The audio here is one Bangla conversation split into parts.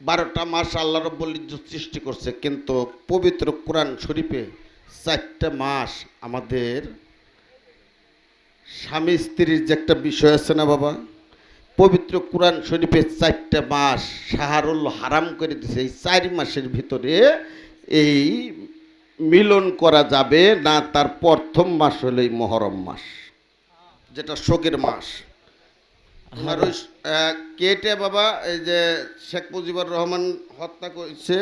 বারোটা মাস আল্লাহ রব্বুল ইজ্জত সৃষ্টি করছে, কিন্তু পবিত্র কোরআন শরীফে চারটা মাস আমাদের স্বামী স্ত্রীর যে একটা বিষয় আছে না বাবা, পবিত্র কোরআন শরীফে চারটা মাস সাহারুল হারাম করে দিছে, এই চার মাসের ভিতরে এই মিলন করা যাবে না, তার প্রথম মাস হলো এই মহরম মাস, যেটা শোকের মাস। ওনার ওই আহ, কেটে বাবা এই যে শেখ মুজিবুর রহমান হত্যা করেছে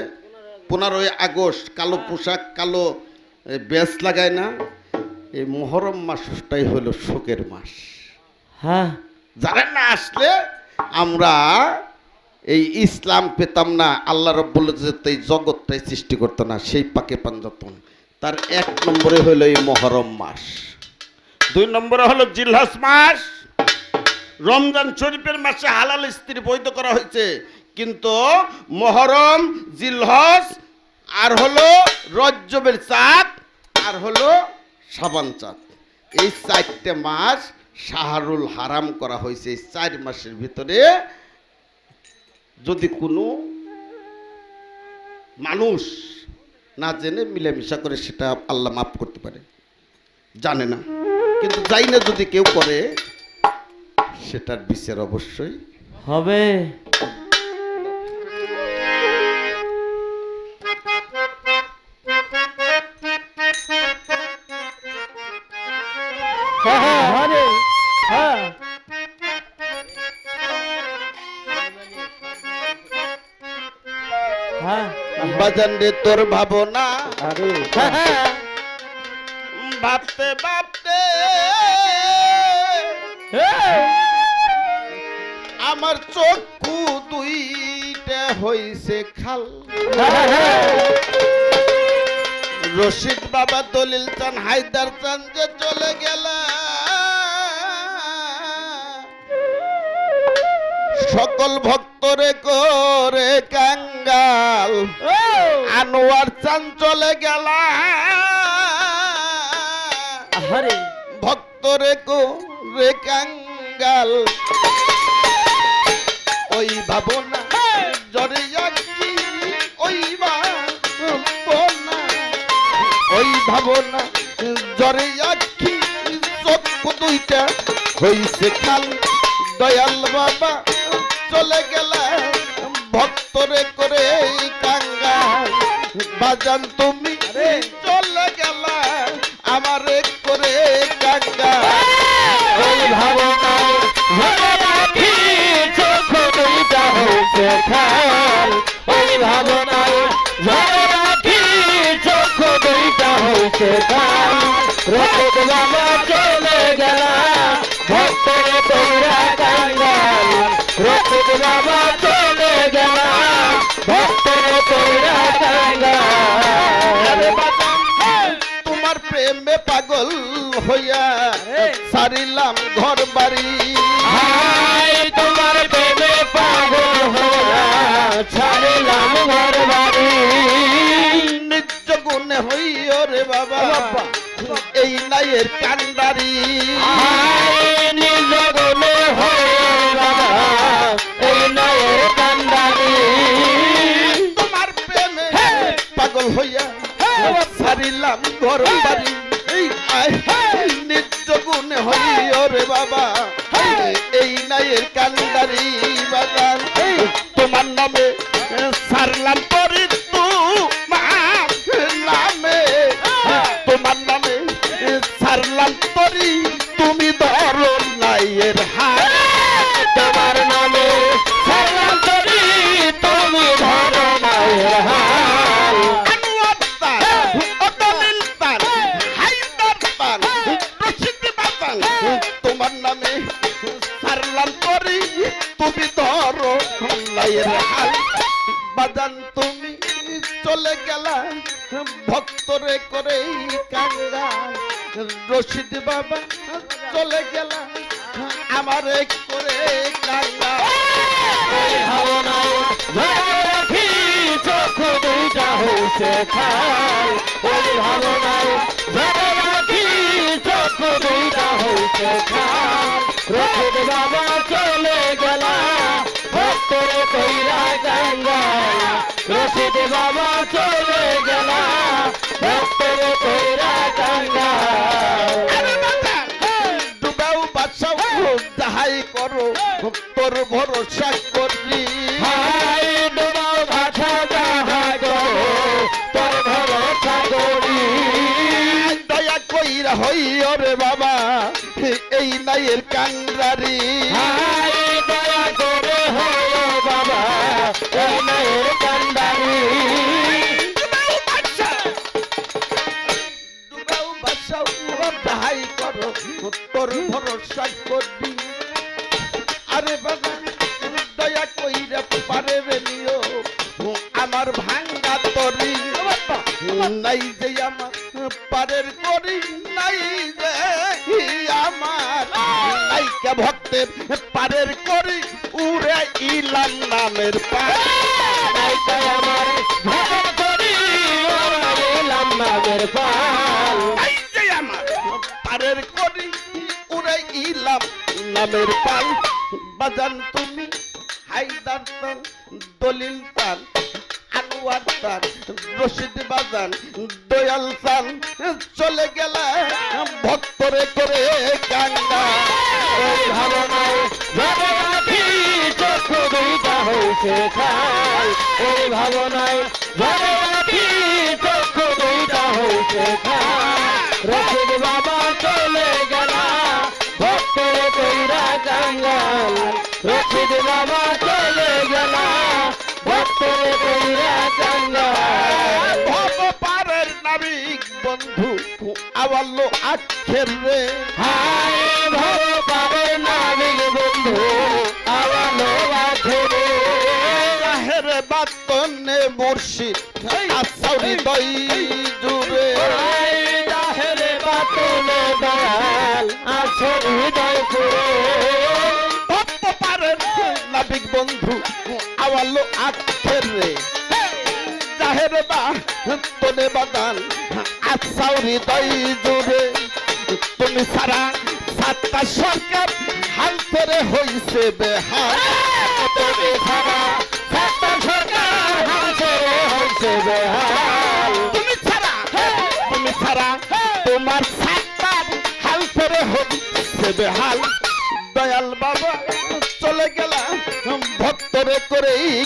পনেরোই আগস্ট কালো পোশাক কালো বেশ লাগায় না এই মহরম মাসটাই হলো শোকের মাস। হ্যাঁ। যারা না আসলে আমরা এই ইসলাম পেতাম না আল্লাহ রব্বুল ইজ্জত এই জগৎটাই সৃষ্টি করতো না সেই পাকে পাঞ্জাতন তার এক নম্বরে হলো এই মহরম মাস। দুই নম্বরে হলো জিলহাস মাস। রমজান শরীফের মাসে হালাল স্ত্রী বৈধ করা হয়েছে। কিন্তু মহরম জিলহস আর হলো রজ্জবের চাঁদ, আর হলো সাবান চাঁদ। এই চারটে মাস শাহরুল হারাম করা হয়েছে। এই চার মাসের ভিতরে যদি কোনো মানুষ না জেনে, মিলেমিশা করে, সেটা আল্লাহ মাফ করতে পারে। জানে না। কিন্তু যাই না যদি কেউ করে সেটার বিচার অবশ্যই। হবে। হ্যাঁ, হ্যাঁ, হ্যাঁ। বাজান রে তোর ভাবনা। ভাবতে ভাবতে। হ্যাঁ। আমার চক্ষু দুইটা হইছে খাল। রশিদ বাবা দলিল চান হায়দার চান যে চলে গেল। সকল ভক্তরে করে কাঙ্গাল। আনোয়ার চান চলে গেল। ভক্তরে করে কাঙ্গাল। ওই ভাবনা জরিয়া কি ওই ভাবনা ওই ভাবনা জরিয়া কি চক্ষু দুইটা হইছে খাল। দয়াল বাবা চলে গেলা ভক্তরে করে কাঙ্গাল। বাজান তুমি চলে গেলা আমারে করে কাঙ্গাল। ওই ভাবনায় ভাবনায় রাখি চোখ দুইটা হইছে খাল। রতন বাবা চলে গেলা, ভক্তরে তোরা কাঙ্গাল। রতন বাবা চলে গেলা, ভক্তরে তোরা কাঙ্গাল। তোমার প্রেমে পাগল হইয়া সারিলাম ঘর বাড়ি গুণে হইও রে বাবা। এই নাইয়ের হয়ে বাবা। এই কান্দারি তোমার প্রেমে পাগল হইয়া সারিলাম ঘর বাড়ি। আয়, নিত্য গুণে হইও রে বাবা। এই নাইয়ের কান্ডারি বাজার তোমার নামে গেলা, ভক্তরে করে কাঙ্গা রশিদ বাবা চলে গেলা, আমারে করে কাঙ্গা হইছে রাখি চোখ দুইটা হইছে খাল রথ বাবা চলে গেলা চলে গেল ভক্তের কইরা ডুবাও বাঁচাও যাহাই করো তোর ভরসা করি। হাই ডোবাও ভাষা যাহা গো তোর ভরসা করি। দয়া কইরা হই বাবা এই নাইয়ের কাংরারি হাই তোর ভরসা করি। আরে বাবা দয়া কইরা পারে রে নিও। আমার ভাঙ্গা তরি। নাই যে আমার পারের করি নাই যে আমার। নাইকা ভক্তের পারের করি উড়ে ইলাম নামের পা। নাইকাই আমার ভজন করি ওরা এলাম নামের পাল ইলাম নামের পাল, বাজান তুমি হাইদার তান দলিল তান আনোয়ার তান রশিদ বাজান, দয়াল তান চলে গেলে ভক্তরে করে কাঙ্গা ভাবনায় ভাবে চক্ষু দুইটা হয়েছে খাই ওই ভাবনায় ভাবে বন্ধু আওয়াল্লো আক্ষের রে। হায় পাবে বন্ধু আওয়ালো রাহের বাতনে মুর্শিদ আসাউরি দই হায় রাহেরে বাতলে দয়াল আছে হৃদয় পুরে। ভব পারের নাবিক বন্ধু আওয়াল্লো আক্ষের রে। জাহের বা তনে বাদান আসাউরি দই জুড়ে তুমি সারা সাতটা সরকার হাল ধরে হইছে সাতটা তুমি ছাড়া তুমি ছাড়া তোমার সাতটার হাল ধরে হইছে বেহাল।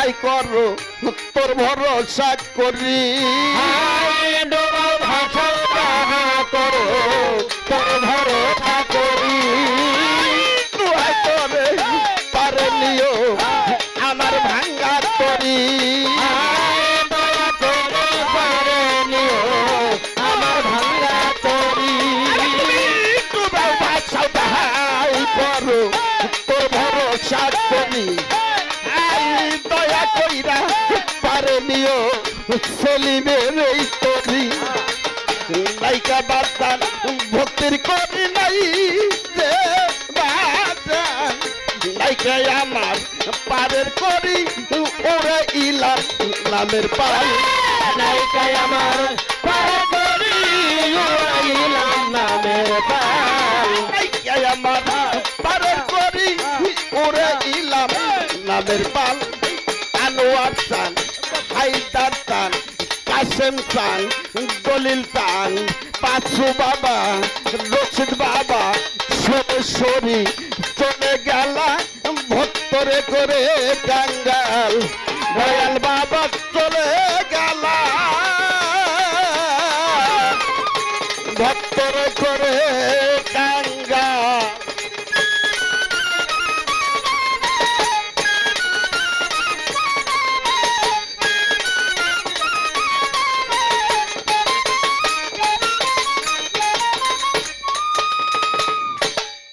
যাহাই করো তোর ভরসা করি। ডোবাও ভাষা তাহা করো তোর ভরসা করি। দোহাই করে পারে নিও আমার ভাঙ্গা তরি। দয়া করে পারে নিও আমার ভাঙ্গা তরি। ডুবাও বাঁচাও যাহাই করো তোর ভরসা করি। পারে সেলিমের এই তরি নাইকা বাদান, ভক্তির করি নাই যে নাইকা আমার পারের করি ওরে ইলাম নামের পাল নাইকায় আমার পারে করি উড়াইলাম নামের পাল নাইকা আমার পারের করি ওরে ইলাম নামের পাল। আনোয়ার চান হাইদার চান কাসেম চান দলিল চান পাঁচু বাবা, রশিদ বাবা সরেশ্বরী চলে গেলা ভক্তরে করে কাঙ্গাল দয়াল বাবা চলে গেলা। ভক্তরে করে